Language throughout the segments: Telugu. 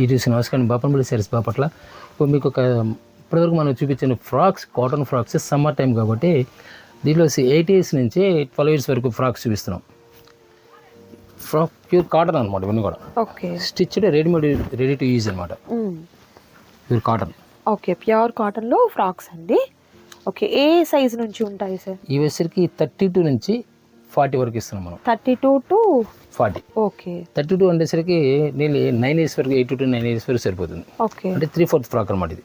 ఇది నమస్కారం బాపనపల్లి సారీస్ బాపట్ల ఇప్పుడు మీకు ఒక ఇప్పటివరకు మనం చూపించిన frocks cotton frocks summer time కాబట్టి దీంట్లో ఎయిట్ ఇయర్స్ నుంచి ట్వెల్వ్ ఇయర్స్ వరకు ఫ్రాక్స్ చూపిస్తున్నాం. ఫ్రాక్ ప్యూర్ కాటన్ అనమాట ఇవన్నీ కూడా. Okay. Stitched readymade ready to use అనమాట ప్యూర్ కాటన్. ఓకే ప్యూర్ కాటన్లో ఫ్రాక్స్ అండి. ఓకే ఏ సైజ్ నుంచి ఉంటాయి సార్? ఈ వచ్చరికి థర్టీ టూ నుంచి ఫార్టీ వరకు ఇస్తున్నాం మనం. Thirty two to forty. Okay. Thirty two ఉండేసరికి నేను నైన్ ఇయర్స్ వరకు ఎయిట్ టు నైన్ ఇయర్స్ వరకు సరిపోతుంది. ఓకే. అంటే త్రీ ఫోర్త్ ఫ్రాక్ అనమాట ఇది.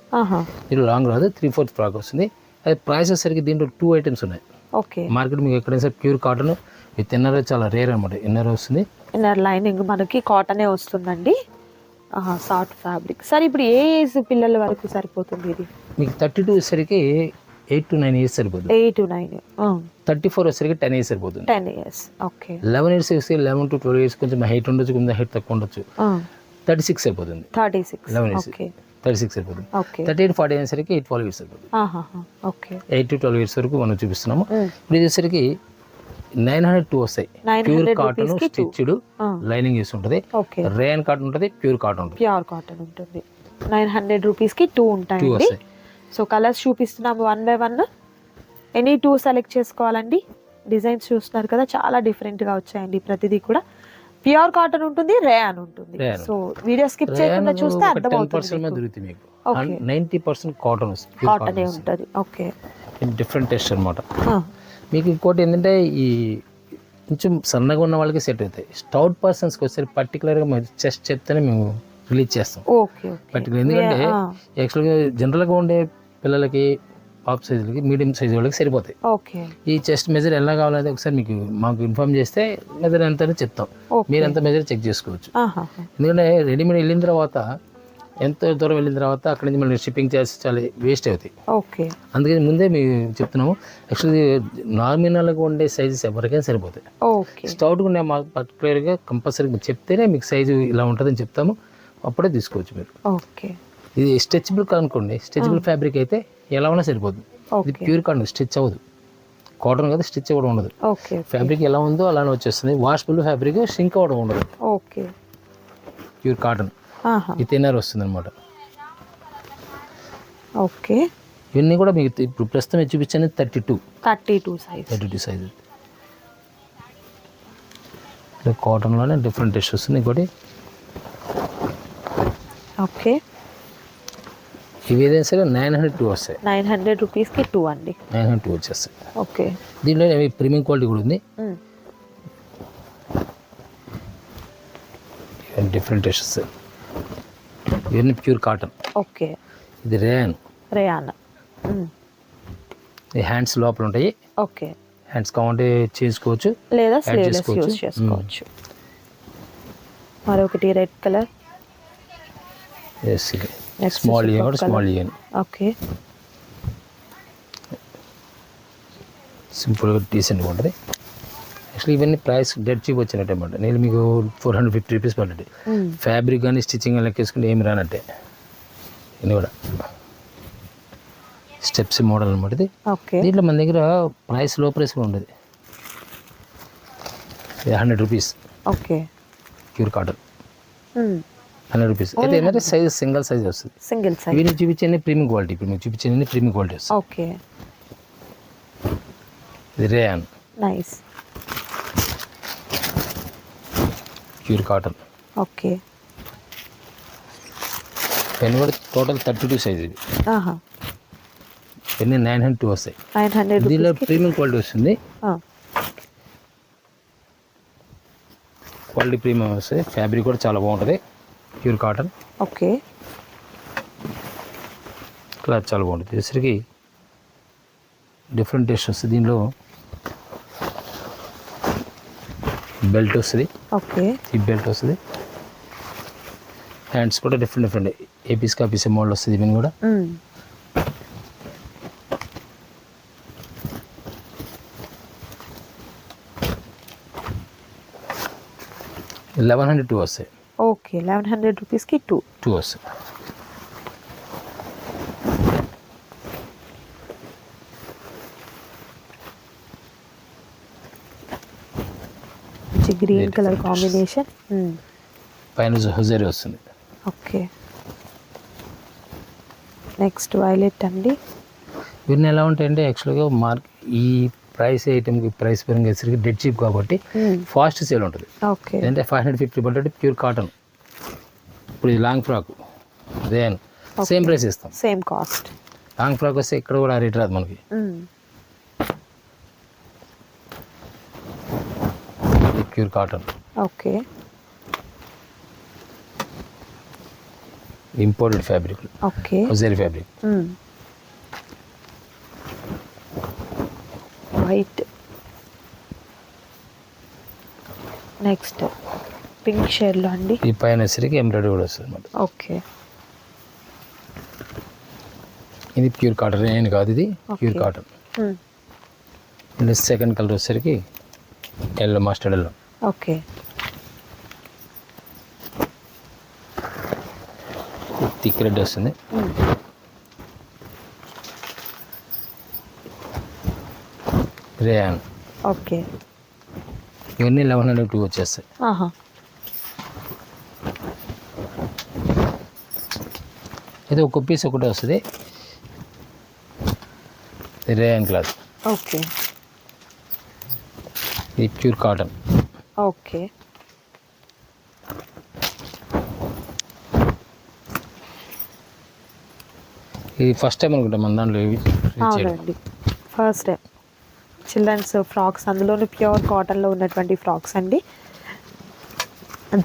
దీంట్లో లాంగ్ రాదు త్రీ ఫోర్త్ ఫ్రాక్ వస్తుంది. అది ప్రైస్ వచ్చేసరికి దీంట్లో టూ ఐటమ్స్ ఉన్నాయి. ఓకే. మార్కెట్ మీకు ఎక్కడైనా సరే ప్యూర్ కాటన్ విత్ ఇన్నర్ చాలా రేర్ అనమాట ఇన్నర్ వస్తుంది. ఇన్నర్ లైనింగ్ మనకి కాటనే వస్తుందండి. సాఫ్ట్ ఫ్యాబ్రిక్ సార్ ఇప్పుడు ఏ ఏజ్ పిల్లల వరకు సరిపోతుంది ఇది? మీకు థర్టీ టూ వచ్చేసరికి ఎయిట్ టు నైన్ ఇయర్స్ సరిపోతుంది. ఎయిట్ నైన్ థర్టీ ఫోర్ వచ్చేసరికి టెన్ ఇయర్స్ సరిపోతుంది. Ten years okay eleven years వస్తే లెవెన్ టు ట్వెల్వ్ ఇయర్స్ కొంచెం హైట్ ఉండొచ్చు కొంచెం హైట్ తక్కువ ఉండొచ్చు. థర్టీ సిక్స్ సరిపోతుంది. Thirty six eleven years thirty six సరిపోతుంది థర్టీ ఎయిట్ ఫార్టీ అయ్యేసరికి ఎయిట్ ట్వెల్వ్ ఇయర్స్ సరిపోతుంది. Okay eight to twelve years వరకు మనం చూపిస్తున్నాము. ఇప్పుడు ఇది వచ్చేసరికి నైన్ హండ్రెడ్ టూ వస్తాయి. Pure cotton two stitched lining వేసి ఉంటుంది. రేయన్ కాటన్ ఉంటుంది ప్యూర్ కాటన్ ప్యూర్ కాటన్ ఉంటుంది. నైన్ హండ్రెడ్ రూపీస్కి టూ టూ వస్తాయి. సో కలర్స్ చూపిస్తున్నాము one by one any two select చేసుకోవాలండి. డిజైన్స్ చూస్తున్నారు కదా చాలా డిఫరెంట్గా వచ్చాయండి ప్రతిదీ కూడా. ప్యూర్ కాటన్ ఉంటుంది రేయాన్ ఉంటుంది. సో వీడియో స్కిప్ చేయకుండా చూస్తే అర్థమవుతుంది పర్సెంట్ మీద దొరుకుతుంది మీకు. Okay. నైంటీ పర్సెంట్ కాటన్ కాటనే ఉంటుంది. ఓకే డిఫరెంట్ టెస్ట్ అనమాట మీకు ఇంకోటి ఏంటంటే ఈ కొంచెం సన్నగా ఉన్న వాళ్ళకి సెట్ అవుతాయి. స్టౌట్ పర్సన్స్కి వచ్చేసరికి పర్టికులర్గా చెస్ట్ చెప్తేనే మేము రిలీజ్ చేస్తాం. పర్టికులర్ ఎందుకంటే యాక్చువల్గా జనరల్గా ఉండే పిల్లలకి పాప్ సైజులకి మీడియం సైజ్ వాళ్ళకి సరిపోతాయి. ఓకే ఈ చెస్ట్ మెజర్ ఎలా కావాలంటే ఒకసారి మీకు మాకు ఇన్ఫామ్ చేస్తే మెజర్ ఎంత చెప్తాం. మీరు ఎంత మెజర్ చెక్ చేసుకోవచ్చు. ఎందుకంటే రెడీమేడ్ వెళ్ళిన తర్వాత ఎంత దూరం వెళ్ళిన తర్వాత అక్కడి నుంచి మళ్ళీ షిప్పింగ్ చార్జెస్ చాలా వేస్ట్ అవుతాయి. ఓకే అందుకని ముందే మేము చెప్తున్నాము యాక్చువల్లీ నార్మినల్గా ఉండే సైజెస్ ఎవరికైనా సరిపోతాయి. స్టౌట్గా ఉండే మాకు పర్టికులర్గా కంపల్సరీ చెప్తేనే మీకు సైజు ఇలా ఉంటుందని చెప్తాము. అప్పుడే తీసుకోవచ్చు మీరు. ఓకే. ఇది స్ట్రెచబుల్ అనుకోండి స్ట్రెచబుల్ ఫ్యాబ్రిక్ అయితే ఎలా ఉన్నా సరిపోతుంది ఇది ప్యూర్ కాటన్ స్టిచ్ అవ్వదు. కాటన్ కదా స్టిచ్ అవ్వడం ఉండదు. ఓకే ఫ్యాబ్రిక్ ఎలా ఉందో అలానే వచ్చేస్తుంది. వాషబుల్ ఫ్యాబ్రిక్ షింక్ అవ్వడం ఉండదు. Okay. Pure cotton. With inner వస్తుంది అనమాట ఓకే. ఇవన్నీ కూడా మీకు ఇప్పుడు ప్రస్తుతం ఇది చూపించాను thirty two. Thirty two size thirty two size కాటన్లోనే different test వస్తుంది. ఇంకోటి ఓకే. ఇవి ఏదైనా సరే నైన్ హండ్రెడ్ టూ వస్తాయి. నైన్ హండ్రెడ్ రూపీస్కి టూ అండి. నైన్ హండ్రెడ్ టూ వచ్చేస్తాయి. ఓకే. దీనిలో ప్రీమియం క్వాలిటీ కూడా ఉంది. డిఫరెంట్ టెస్ట్ వస్తాయి ఇవన్నీ ప్యూర్ కాటన్ ఓకే. ఇది రేయన్ రేయాన్ హ్యాండ్స్ లోపల ఉంటాయి. ఓకే. హ్యాండ్స్ కావాలంటే చేసుకోవచ్చు లేదా చేసుకోవచ్చు. మరొకటి రెడ్ కలర్ Next స్మాల్ ఇయన్ కూడా స్మాల్ ఇయన్ ఓకే సింపుల్గా డీసెంట్గా ఉంటుంది యాక్చువల్లీ ఇవన్నీ ప్రైస్ డెడ్ చీప్ వచ్చినట్టు అనమాట నేను మీకు ఫోర్ హండ్రెడ్ ఫిఫ్టీ రూపీస్ పడ్డది. ఫ్యాబ్రిక్ కానీ స్టిచ్చింగ్ కానీ లెక్కేసుకుంటే ఏమి రానట్టే. ఇది కూడా. స్టెప్స్ మోడల్ అనమాట ఇది. ఓకే దీంట్లో మన దగ్గర ప్రైస్లో ప్రైస్ కూడా ఉండదు. Hundred rupees okay pure cotton hundred rupees. అయితే ఏంటంటే సైజ్ సింగిల్ సైజ్ వస్తుంది. సింగిల్ సైజ్ ఇవి నేను చూపించే ప్రీమియం క్వాలిటీ ఇప్పుడు మీకు చూపించే ప్రీమియం క్వాలిటీ వస్తుంది. ఓకే. ఇది rayon. Nice pure cotton. Okay. Pen కూడా టోటల్ థర్టీ టూ సైజ్ ఇది ఇవన్నీ నైన్ హండ్రెడ్ టూ వస్తాయి. నైన్ హండ్రెడ్ దీనిలో ప్రీమియం క్వాలిటీ వస్తుంది. క్వాలిటీ ప్రీమియం వస్తుంది ఫ్యాబ్రిక్ కూడా చాలా బాగుంటుంది. Pure cotton. ఓకే. క్లాత్ చాలా బాగుంటుంది. వచ్చరికి డిఫరెంట్ టేస్ట్ వస్తుంది. దీనిలో బెల్ట్ వస్తుంది. ఓకే. ఈ బెల్ట్ వస్తుంది. హ్యాండ్స్ కూడా డిఫరెంట్ డిఫరెంట్ ఏపీస్ కాపీస్ మోడల్ వస్తుంది ఇవన్నీ కూడా. లెవెన్ హండ్రెడ్ టూ వస్తాయి. ఓకే లెవెన్ హండ్రెడ్ రూపీస్కి టూ టూ వస్తాయి మంచి గ్రీన్ కలర్ కాంబినేషన్ పైన హుజరీ వస్తుంది. ఓకే. నెక్స్ట్ వైలెట్ అండి. ఇవన్నీ ఎలా ఉంటాయంటే యాక్చువల్గా మార్క్ ఈ ప్రైస్ ఐటమ్కి ప్రైస్ పరంగా వచ్చేసరికి డెడ్ చీప్ కాబట్టి ఫాస్ట్ సేల్ ఉంటుంది. ఓకే. అంటే five hundred fifty but pure cotton ఇప్పుడు ఇది long frock then same price ఇస్తాం. సేమ్ కాస్ట్ లాంగ్ ఫ్రాక్ వస్తే ఇక్కడ కూడా రేట్ రాదు మనకి. Pure cotton. Okay imported fabric okay hosiery fabric white next pink షేడ్లో అండి? ఈ పైన వచ్చేసరికి ఎంబ్రాయిడరీ కూడా వస్తుంది అనమాట ఓకే. ఇది ప్యూర్ కాటన్ ఏం కాదు ఇది pure. Cotton. And second colour వచ్చేసరికి yellow mustard yellow. Okay. Thick red వస్తుంది. రేయాన్. ఓకే. ఇవన్నీ లెవెన్ హండ్రెడ్ టూ వచ్చేస్తాయి. ఇది ఒక పీస్ ఒకటే వస్తుంది. Rayon cloth okay. ఇది ప్యూర్ కాటన్ ఓకే. ఇది ఫస్ట్ టైం అనుకుంటా మన దాంట్లో అవునండి. ఫస్ట్ టైం చిల్డ్రన్స్ ఫ్రాక్స్ అందులోనూ ప్యూర్ కాటన్లో ఉన్నటువంటి ఫ్రాక్స్ అండి.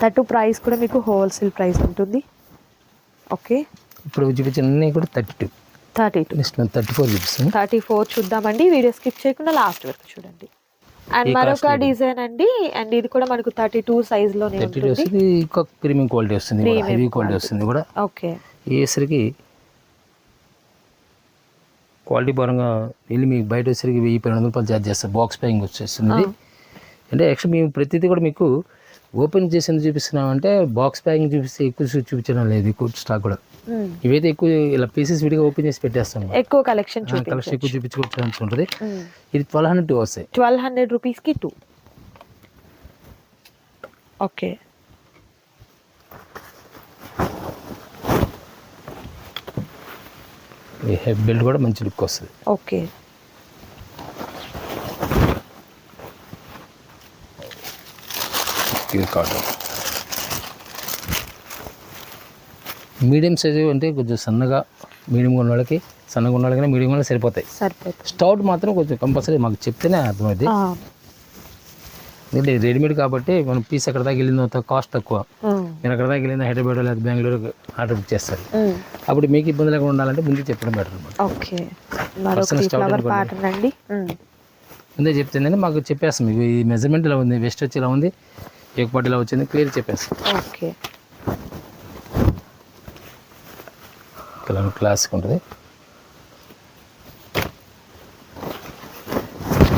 దట్టు ప్రైస్ కూడా మీకు హోల్సేల్ ప్రైస్ ఉంటుంది. ఓకే. ఇప్పుడు చూపించిన కూడా thirty two. Thirty two. Next thirty four చూపిస్తాను థర్టీ ఫోర్ చూద్దామండి. వీడియో స్కిప్ చేయకుండా లాస్ట్ వరకు చూడండి. అండ్ మరొక డిజైన్ అండి. అండ్ ఇది కూడా మనకు థర్టీ టూ సైజ్లోనే థర్టీ టూ వస్తుంది ఇంకా ప్రీమియం క్వాలిటీ వస్తుంది హెవీ క్వాలిటీ. వస్తుంది కూడా. ఓకే. వేసరికి క్వాలిటీ పరంగా వెళ్ళి మీకు బయట వచ్చేసరికి వెయ్యి పన్నెండు వందల రూపాయలు ఛార్జ్ చేస్తారు బాక్స్ ప్యాకింగ్ వచ్చేస్తుంది. అంటే యాక్చువల్ మేము ప్రతిదీ కూడా మీకు ఓపెన్ చేసి ఎందుకు చూపిస్తున్నామంటే బాక్స్ ప్యాకింగ్ చూపిస్తే ఎక్కువ చూపించడం లేదు ఎక్కువ స్టాక్ కూడా. ఇవైతే ఎక్కువ ఇలా పీసెస్ విడిగా ఓపెన్ చేసి పెట్టేస్తాం. ఎక్కువ కలెక్షన్ కలెక్షన్ ఎక్కువ చూపించుకోవచ్చు ఉంటుంది. ఇది ట్వెల్వ్ హండ్రెడ్ టూ వస్తాయి ట్వెల్వ్ హండ్రెడ్ రూపీస్కి టూ ఓకే ఈ హెడ్ బెల్ట్ కూడా మంచి లుక్ వస్తుంది. ఓకే కాటన్ మీడియం సైజు అంటే కొంచెం సన్నగా మీడియంగా ఉన్న వాళ్ళకి సన్నగా ఉన్న వాళ్ళకి మీడియం కూడా సరిపోతాయి. స్టౌట్ మాత్రం కొంచెం కంపల్సరీ మాకు చెప్తేనే అర్థమైంది ఎందుకంటే రెడీమేడ్ కాబట్టి మనం పీస్ ఎక్కడ దాకా వెళ్ళిన తర్వాత కాస్ట్ తక్కువ. మీరు అక్కడ దాకా వెళ్ళిన హైదరాబాద్ లేదా బెంగళూరు ఆర్డర్ బుక్ చేస్తారు. అప్పుడు మీకు ఇబ్బంది లేకుండా ఉండాలంటే ముందు చెప్పడం బెటర్ అనమాట. ముందే చెప్తేనే మాకు చెప్పేస్తాం. మీకు ఈ మెజర్మెంట్ ఇలా ఉంది వెస్ట్ వచ్చి ఇలా ఉంది పాటు ఇలా వచ్చింది క్లియర్ చెప్పేస్తాం. ఓకే. కలర్ క్లాసిక్ ఉంటుంది.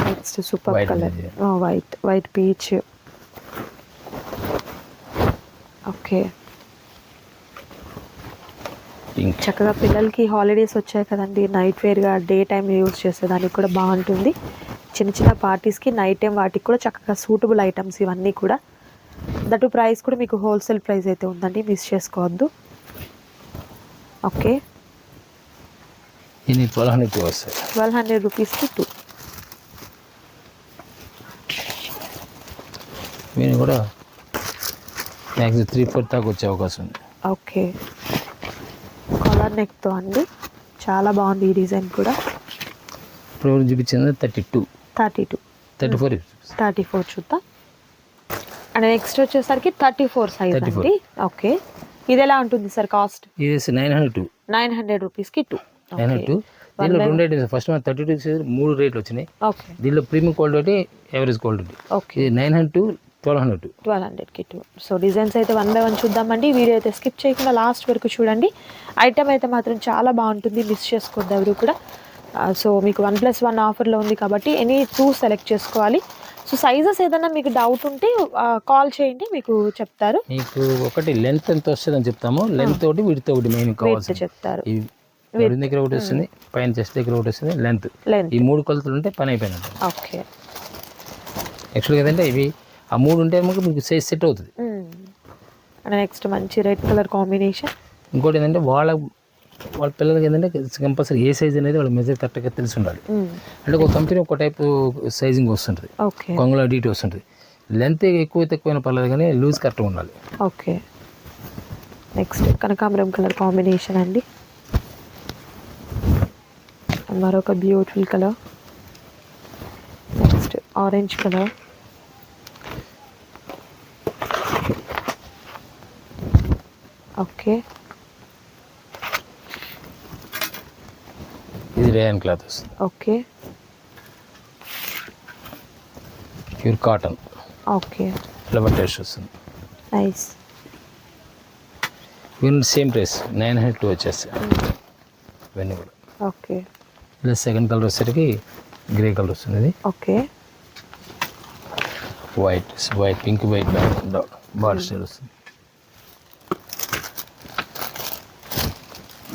Next super colour. White white peach okay చక్కగా పిల్లలకి హాలిడేస్ వచ్చాయి కదండి. నైట్ వేర్గా డే టైం యూస్ చేసేదానికి కూడా బాగుంటుంది. చిన్న చిన్న పార్టీస్కి నైట్ టైం వాటికి కూడా చక్కగా సూటబుల్ ఐటమ్స్ ఇవన్నీ కూడా. దట్టు ప్రైస్ కూడా మీకు హోల్సేల్ ప్రైస్ అయితే ఉందండి. మిస్ చేసుకోవద్దు. ఓకే. ఇది ట్వెల్వ్ హండ్రెడ్ టూ వస్తాయి. ట్వెల్వ్ హండ్రెడ్ రూపీస్కి టూ మీరు కూడా మ్యాక్సిమం త్రీ ఫోర్ దాకా వచ్చే అవకాశం ఉంది. ఓకే. కాలర్ నెక్తో అండి. చాలా బాగుంది ఈ డిజైన్ కూడా. ఇప్పుడు ఎవరు చూపించింది thirty two thirty two thirty four thirty four చూద్దాం. అండ్ నెక్స్ట్ వచ్చేసరికి థర్టీ ఫోర్ సైజ్ 34. అండి. ఓకే. ఇది ఎలా ఉంటుంది సార్ కాస్ట్? ఇది nine hundred two nine hundred రూపీస్కి టూ నైన్ హండ్రెడ్ టూ దీనిలో రెండు ఐటమ్స్ ఫస్ట్ మన థర్టీ టూ మూడు రేట్లు వచ్చినాయి. ఓకే దీనిలో ప్రీమియం క్వాలిటీ ఒకటి యావరేజ్ క్వాలిటీ ఓకే ఇది nine hundred two twelve hundred two twelve హండ్రెడ్కి టూ సో డిజైన్స్ అయితే వన్ బై వన్ చూద్దామండి. వీడియో అయితే స్కిప్ చేయకుండా లాస్ట్ వరకు చూడండి. ఐటమ్ అయితే మాత్రం చాలా బాగుంటుంది. మిస్ చేసుకోవద్దు ఎవరు కూడా. సో మీకు వన్ ప్లస్ వన్ ఆఫర్లో ఉంది కాబట్టి ఎనీ టూ సెలెక్ట్ చేసుకోవాలి. సో సైజెస్ ఏదైనా మీకు డౌట్ ఉంటే కాల్ చేయండి మీకు చెప్తారు. మీకు ఒకటి లెంత్ ఎంత వస్తుంది అని చెప్తాము లెంత్ ఒకటి వీటితో ఒకటి మెయిన్ కావాల్సింది. చెప్తారు. దగ్గర ఒకటి వస్తుంది పైన చెస్ట్ దగ్గర ఒకటి వస్తుంది లెంత్ ఈ మూడు కొలతలు ఉంటే పని అయిపోయినట్టు. ఓకే యాక్చువల్గా ఏంటంటే ఇవి ఆ మూడు ఉంటే మీకు సైజ్ సెట్ అవుతుంది. అండ్ నెక్స్ట్ మంచి రెడ్ కలర్ కాంబినేషన్ ఇంకోటి ఏంటంటే వాళ్ళ వాళ్ళ పిల్లలకి ఏంటంటే కంపల్సరీ ఏ సైజ్ అనేది వాళ్ళ మెజర్ కరెక్ట్గా తెలిసి ఉండాలి అంటే ఒక కంపెనీ ఒక టైప్ సైజింగ్ వస్తుంటుంది. ఓకే. కొంగలో డీటీ వస్తుంటుంది. లెంత్ ఎక్కువ తక్కువైనా పర్లేదు కానీ లూజ్ కరెక్ట్గా ఉండాలి. ఓకే. నెక్స్ట్ కనకాంబరం కలర్ కాంబినేషన్ అండి. మరొక beautiful colour. Next orange colour. Okay. Rayon cloth వస్తుంది. Okay. Pure cotton. Okay. Flower taste వస్తుంది. నైస్. ఇవన్నీ same price nine hundred two వచ్చేస్తాయి. ఇవన్నీ కూడా. ఓకే. ఇలా సెకండ్ కలర్ వచ్చేసరికి గ్రే కలర్ వస్తుంది ఇది. Okay. White white pink white border style వస్తుంది.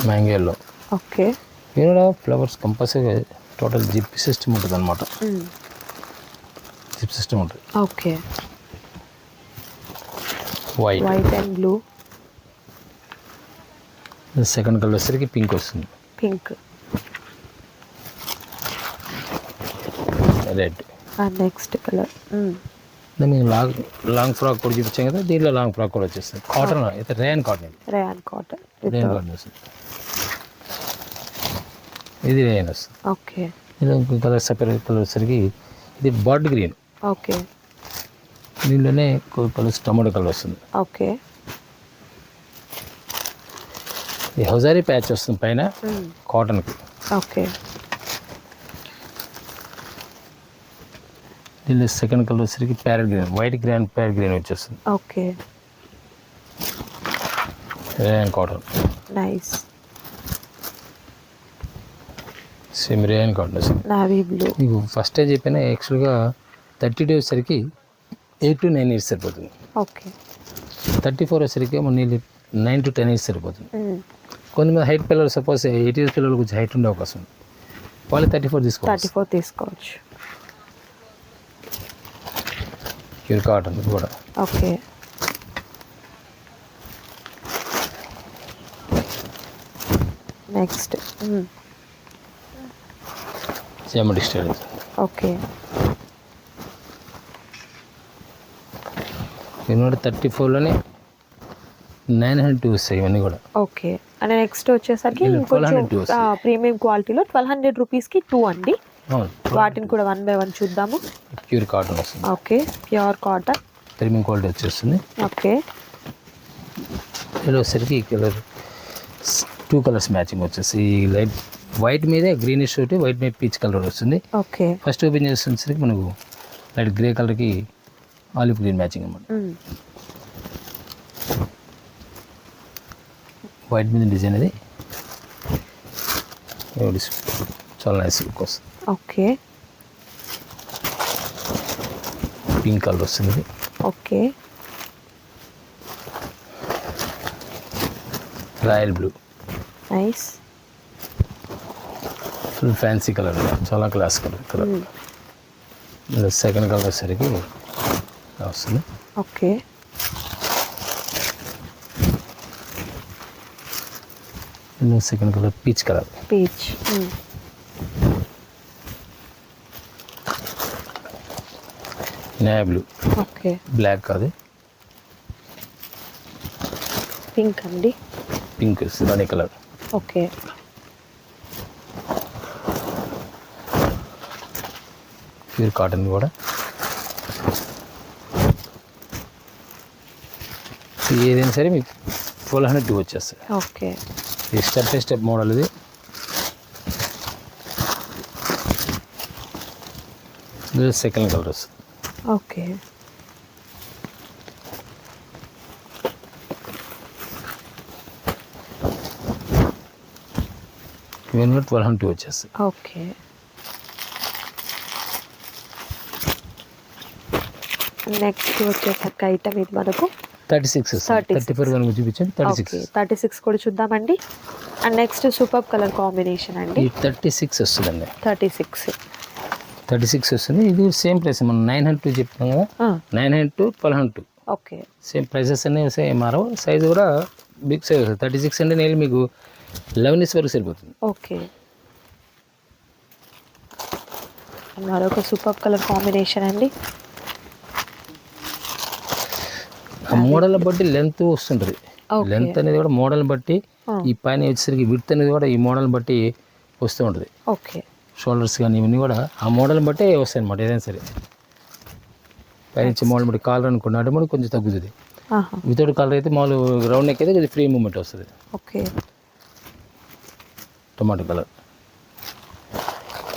Mango yellow okay. కూడా flowers compulsory total zip system ఉంటుంది అనమాట జిప్ సిస్టమ్ ఉంటుంది. Okay. White white and blue second colour వచ్చేసరికి పింక్ వస్తుంది. Pink red next colour long long frock కూడా చూపించాం కదా దీంట్లో లాంగ్ ఫ్రాక్ కూడా వచ్చేస్తుంది. కాటన్ అయితే rayon cotton rayon cotton rayon cotton వస్తుంది. ఇది రేయన్ వస్తుంది ఓకే. ఇది ఇంకో కలర్ సెపరేట్ కలర్ వచ్చేసరికి ఇది బర్డ్ గ్రీన్. ఓకే. దీంట్లోనే కలర్స్ టమాటో కలర్ వస్తుంది. ఓకే. ఇది హౌజారీ ప్యాచ్ వస్తుంది పైన కాటన్కి. ఓకే. దీనిలో సెకండ్ కలర్ వచ్చేసరికి parrot green white green parrot green వచ్చేస్తుంది. Okay. Cotton nice same rayon cotton navy blue. మీకు ఫస్ట్ చెప్పిన యాక్చువల్గా థర్టీ టూ వచ్చేసరికి ఎయిట్ టు నైన్ ఇయర్స్ సరిపోతుంది. ఓకే. థర్టీ ఫోర్ వచ్చేసరికి నీళ్ళు నైన్ టు టెన్ ఇయర్స్ సరిపోతుంది. కొంతమంది హైట్ పిల్లలు సపోజ్ ఎయిట్ ఇయర్స్ పిల్లలు కొంచెం హైట్ ఉండే అవకాశం ఉంది. వాళ్ళు థర్టీ ఫోర్ థర్టీ తీసుకోవాలి ఫోర్ తీసుకోవచ్చు. ప్యూర్ కాటన్ కూడా. ఓకే. నెక్స్ట్ జమ్మడి స్టైల్ ఓకే. ఇవన్నీ థర్టీ ఫోర్లోనే నైన్ హండ్రెడ్ టూ వస్తాయి ఇవన్నీ కూడా. ఓకే. అండ్ నెక్స్ట్ వచ్చేసరికి ఇంకొంచెం 1200 వస్తాయి. ప్రీమియం క్వాలిటీలో ట్వెల్వ్ హండ్రెడ్ రూపీస్కి టూ అండి. అవును వాటిని కూడా వన్ బై వన్ చూద్దాము. ప్యూర్ కాటన్ వస్తుంది. Okay pure cotton. Premium quality వచ్చేస్తుంది. ఓకే. ఇలా వచ్చేసరికి కలర్ టూ కలర్స్ మ్యాచింగ్ వచ్చేసి లైట్ వైట్ మీదే గ్రీనిష్ ఒకటి వైట్ మీద పీచ్ కలర్ వస్తుంది. ఓకే. ఫస్ట్ ఓపెన్ చేసేసరికి మనకు లైట్ గ్రే కలర్కి ఆలివ్ గ్రీన్ మ్యాచింగ్ అనమాట వైట్ మీద డిజైన్ అది. చాలా నైస్ లుక్ వస్తుంది. ఓకే. పింక్ కలర్ వస్తుంది okay. Royal blue. Nice. Full fancy colour చాలా class colour colour second colour వచ్చేసరికి వస్తుంది. Okay. Second colour peach colour peach నేయా blue okay. Black కాదు. పింక్ అండి. పింక్ రాణి కలర్ ఓకే. ప్యూర్ కాటన్ కూడా. ఏదైనా సరే మీకు ట్వెల్వ్ హండ్రెడ్ టూ వచ్చేస్తుంది ఓకే. ఇది స్టెప్ బై స్టెప్ మోడల్ ఇది. సెకండ్ కలర్ వస్తుంది ఓకే. ఇవన్నీ ట్వెల్వ్ హండ్రెడ్ టూ వచ్చేస్తాయి. ఓకే. నెక్స్ట్ వచ్చేసరికి ఐటమ్ ఇది మనకు. Thirty six 36. థర్టీ ఫోర్ కనుక చూపించండి. Thirty six. థర్టీ సిక్స్ కూడా చూద్దామండి. And next super colour combination అండి. థర్టీ సిక్స్ వస్తుందండి. Thirty six. థర్టీ సిక్స్ వస్తుంది. ఇది సేమ్ ప్రైస్ మనం నైన్ హండ్రెడ్ టూ చెప్తాం కదా nine hundred two twelve hundred. Two okay same prices అన్నీ సేమ్ మారవు. సైజ్ కూడా బిగ్ సైజ్ వస్తుంది థర్టీ సిక్స్ అంటే నేను మీకు లెవెన్ ఇయర్స్ వరకు సరిపోతుంది. ఓకే మరొక సూపర్ కలర్ కాంబినేషన్ అండి. ఆ మోడల్ బట్టి లెంత్ వస్తుంటుంది. లెంత్ అనేది కూడా మోడల్ బట్టి. ఈ పైన వచ్చేసరికి విడ్త్ అనేది కూడా ఈ మోడల్ బట్టి వస్తూ ఉంటుంది. ఓకే. షోల్డర్స్ కానీ ఇవన్నీ కూడా ఆ మోడల్ బట్టే వస్తాయి అనమాట ఏదైనా సరే. పైనుంచి మోడల్ బట్టి కాలర్ అనుకున్న అంటే మనకి కొంచెం తగ్గుతుంది. వితౌట్ కలర్ అయితే మామూలు రౌండ్ నెక్ అయితే కొంచెం ఫ్రీ మూమెంట్ వస్తుంది. Okay. Tomato colour.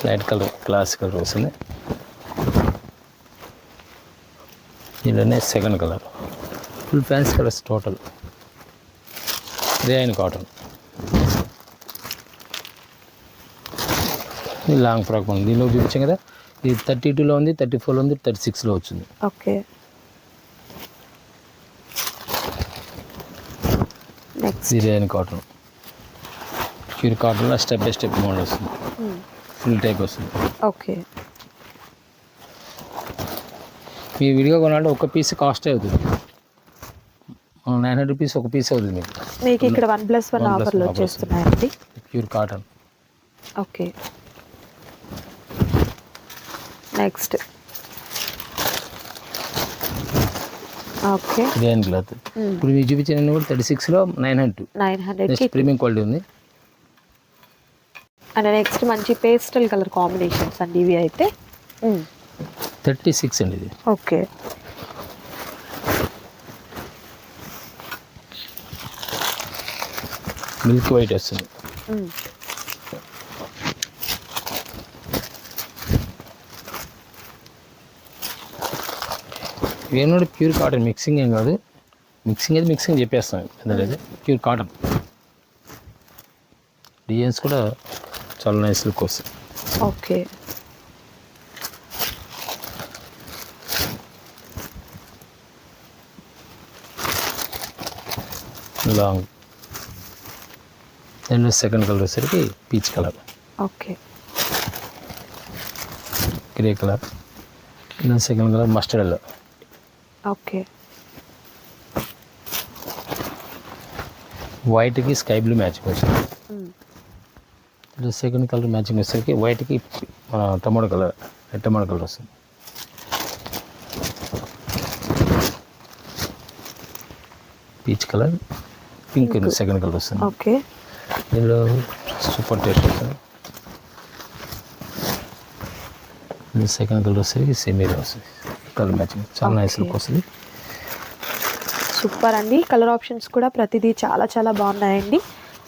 Light colour class colour వస్తుంది. దీనిలోనే second colour. Full fancy colours total. Rayon cotton. ఇది లాంగ్ ఫ్రాక్ ఉంది. దీనిలో చూపించాం కదా ఇది థర్టీ టూలో ఉంది థర్టీ ఫోర్లో ఉంది థర్టీ సిక్స్లో వచ్చింది. ఓకే. నెక్స్ట్ ఇది రేయన్ కాటన్. ప్యూర్ కాటన్లో స్టెప్ బై స్టెప్ మోడల్ వస్తుంది. ఫుల్ టైప్ వస్తుంది. ఓకే. మీ విడిగా కొనాలంటే ఒక పీస్ కాస్ట్ అవుతుంది. నైన్ హండ్రెడ్ రూపీస్ ఒక పీస్ అవుతుంది మీకు. మీకు ఇక్కడ వన్ ప్లస్ వన్ ఆఫర్లో వచ్చేస్తున్నాయండి. Pure cotton. Okay. Next. Okay. Rayon cloth. ఇప్పుడు మీకు చూపించిన కూడా థర్టీ సిక్స్లో nine hundred. Nine next premium quality ఉంది. అండ్ నెక్స్ట్ మంచి పేస్టల్ కలర్ కాంబినేషన్స్ అండి ఇవి అయితే. థర్టీ సిక్స్ అండి ఇది. ఓకే. మిల్క్ వైట్ వస్తుంది. ఇవేం కూడా ప్యూర్ కాటన్ మిక్సింగ్ ఏం కాదు. మిక్సింగ్ అయితే మిక్సింగ్ చెప్పేస్తాం ఎందుకంటే ప్యూర్ కాటన్. డిజైన్స్ కూడా చాలా నైస్ లుక్ వస్తుంది okay. Long. And second colour వచ్చేసరికి peach colour okay grey colour and second colour mustard yellow okay వైట్కి sky blue matching వచ్చింది సెకండ్ కలర్ మ్యాచింగ్ వచ్చేసరికి వైట్కి మన tomato colour red tomato colour వస్తుంది peach colour pink second colour వస్తుంది ఓకే దీనిలో సూపర్ టేస్ట్ వస్తుంది సెకండ్ కలర్ వచ్చేసరికి సెమీరా వస్తుంది కలర్ మ్యాచింగ్ చాలా నైస్ లుక్ వస్తుంది. సూపర్ అండి. కలర్ ఆప్షన్స్ కూడా ప్రతిదీ చాలా చాలా బాగున్నాయండి.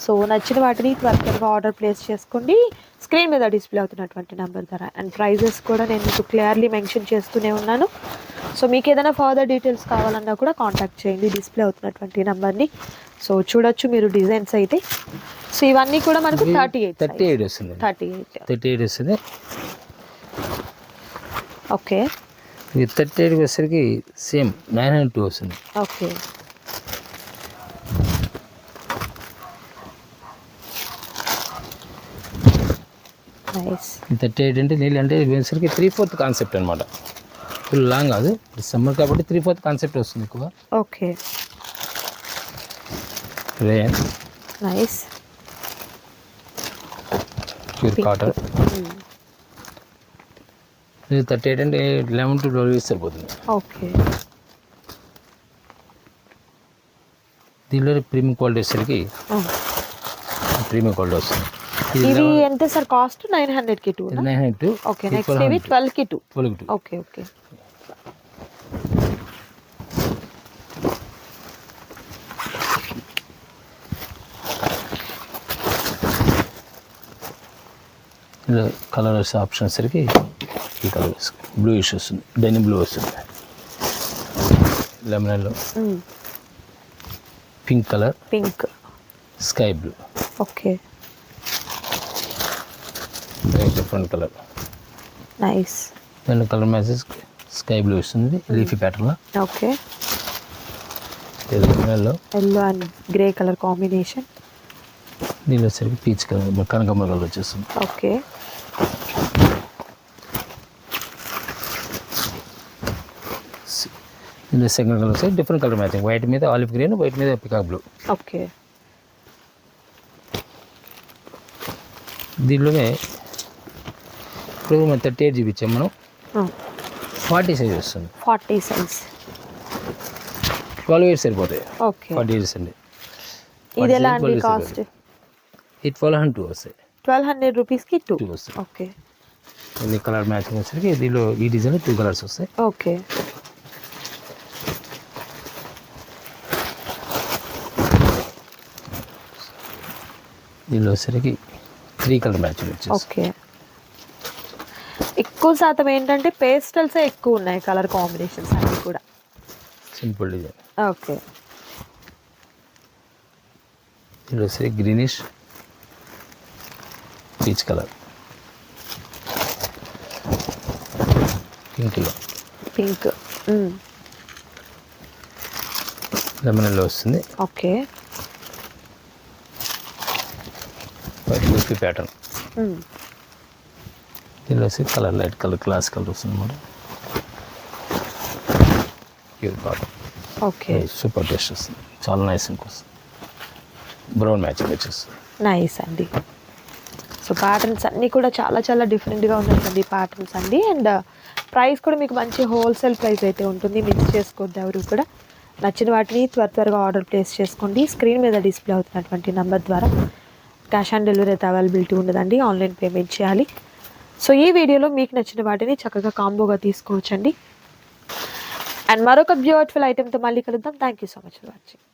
సో నచ్చిన వాటిని త్వరగా ఆర్డర్ ప్లేస్ చేసుకోండి. స్క్రీన్ మీద డిస్ప్లే అవుతున్నటువంటి నెంబర్ ధర అండ్ ప్రైజెస్ కూడా నేను మీకు క్లియర్లీ మెన్షన్ చేస్తూనే ఉన్నాను. సో మీకు ఏదైనా ఫర్దర్ డీటెయిల్స్ కావాలన్నా కూడా కాంటాక్ట్ చేయండి. డిస్ప్లే అవుతున్నటువంటి నెంబర్ని సో చూడొచ్చు మీరు డిజైన్స్ అయితే. సో ఇవన్నీ కూడా మనకు థర్టీ ఎయిట్ థర్టీ ఎయిట్ వస్తుంది. థర్టీ ఎయిట్ థర్టీ ఎయిట్ వస్తుంది. ఓకే. ఇది థర్టీ ఎయిట్కి వచ్చేసరికి సేమ్ నైన్ హండ్రెడ్ టూ వస్తుంది. ఓకే. థర్టీ ఎయిట్ అంటే నీళ్ళు అంటే ఇది వచ్చేసరికి త్రీ ఫోర్త్ కాన్సెప్ట్ అనమాట ఫుల్ లాంగ్ కాదు సమ్మర్ కాబట్టి త్రీ ఫోర్త్ కాన్సెప్ట్ వస్తుంది ఎక్కువ. Okay. Rayon nice pure cotton ఇది థర్టీ ఎయిట్ అంటే లెవెన్ టు ట్వెల్వ్ ఇయర్స్ సరిపోతుంది ఓకే దీనిలో ప్రీమియం క్వాలిటీ వచ్చేసరికి ప్రీమియం క్వాలిటీ వస్తుంది. ఇది ఎంత సార్? కాస్ట్ నైన్ హండ్రెడ్కి two nine hundred okay next ఇవి ట్వెల్వ్కి two twelve two okay okay ఇందులో కలర్ వచ్చే ఆప్షన్ వచ్చేసరికి ఈ కలర్ బ్లూ ఇష్ వస్తుంది. డెని బ్లూ వస్తుంది. లెమనల్లో pink colour pink sky blue okay different colour nice రెండు కలర్ మ్యాచెస్ స్కై బ్లూ వస్తుంది. లీఫీ ప్యాటర్న్లో okay లెమనల్లో yellow and grey colour combination దీనిలో వచ్చేసరికి పీచ్ కలర్ కనకమ్మ కలర్ వచ్చేస్తుంది. ఓకే దీనిలో సెకండ్ కలర్ వస్తాయి డిఫరెంట్ కలర్ మ్యాచింగ్ వైట్ మీద ఆలివ్ గ్రీన్ వైట్ మీద పికాక్ బ్లూ ఓకే దీనిలోనే ఇప్పుడు మనం థర్టీ ఎయిట్ చూపించాం మనం. ఫార్టీ సైజ్ వస్తుంది. Forty size. ట్వెల్వ్ ఇయర్స్ సరిపోతాయి. ఫార్టీ ఇయర్స్ అండి. ఇది ఎలా size, అండి 12 కాస్ట్? ఈ ట్వెల్వ్ హండ్రెడ్ టూ వస్తాయి ట్వెల్వ్ హండ్రెడ్ రూపీస్కి టూ ఓకే ఎన్ని కలర్ మ్యాచింగ్ వచ్చేసరికి దీనిలో ఈ డిజైన్ టూ కలర్స్ వస్తాయి ఓకే దీనిలో వచ్చేసరికి త్రీ కలర్ మ్యాచింగ్ వచ్చేసి ఓకే ఎక్కువ శాతం ఏంటంటే పేస్టల్సే ఎక్కువ ఉన్నాయి కలర్ కాంబినేషన్స్ అన్నీ కూడా. సింపుల్ డిజైన్ ఓకే దీనిలో వచ్చేసరికి గ్రీనిష్ పీచ్ కలర్. పింక్లో. పింక్. లెమన్ ఎల్లో వస్తుంది. ఓకే. Leafy pattern. దీనిలో వచ్చి colour light colour class colour వస్తుంది అన్నమాట. Pure cotton okay. Super taste వస్తుంది చాలా నైస్ వస్తుంది. బ్రౌన్ మ్యాచింగ్ వచ్చేస్తుంది. నైస్ అండి. సో ప్యాటర్న్స్ అన్నీ కూడా చాలా చాలా డిఫరెంట్గా ఉన్నాయండి ప్యాటర్న్స్ అండి. అండ్ ప్రైస్ uh, కూడా మీకు మంచి హోల్సేల్ ప్రైస్ అయితే ఉంటుంది. మిక్స్ చేసుకోవద్దు ఎవరు కూడా. నచ్చిన వాటిని త్వర త్వరగా ఆర్డర్ ప్లేస్ చేసుకోండి. స్క్రీన్ మీద డిస్ప్లే అవుతున్నటువంటి నెంబర్ ద్వారా క్యాష్ ఆన్ డెలివరీ అయితే అవైలబిలిటీ ఉండదండి. ఆన్లైన్ పేమెంట్ చేయాలి. సో ఈ వీడియోలో మీకు నచ్చిన వాటిని చక్కగా కాంబోగా తీసుకోవచ్చండి. అండ్ మరొక బ్యూటిఫుల్ ఐటెంతో మళ్ళీ కలుద్దాం. Thank you so much for watching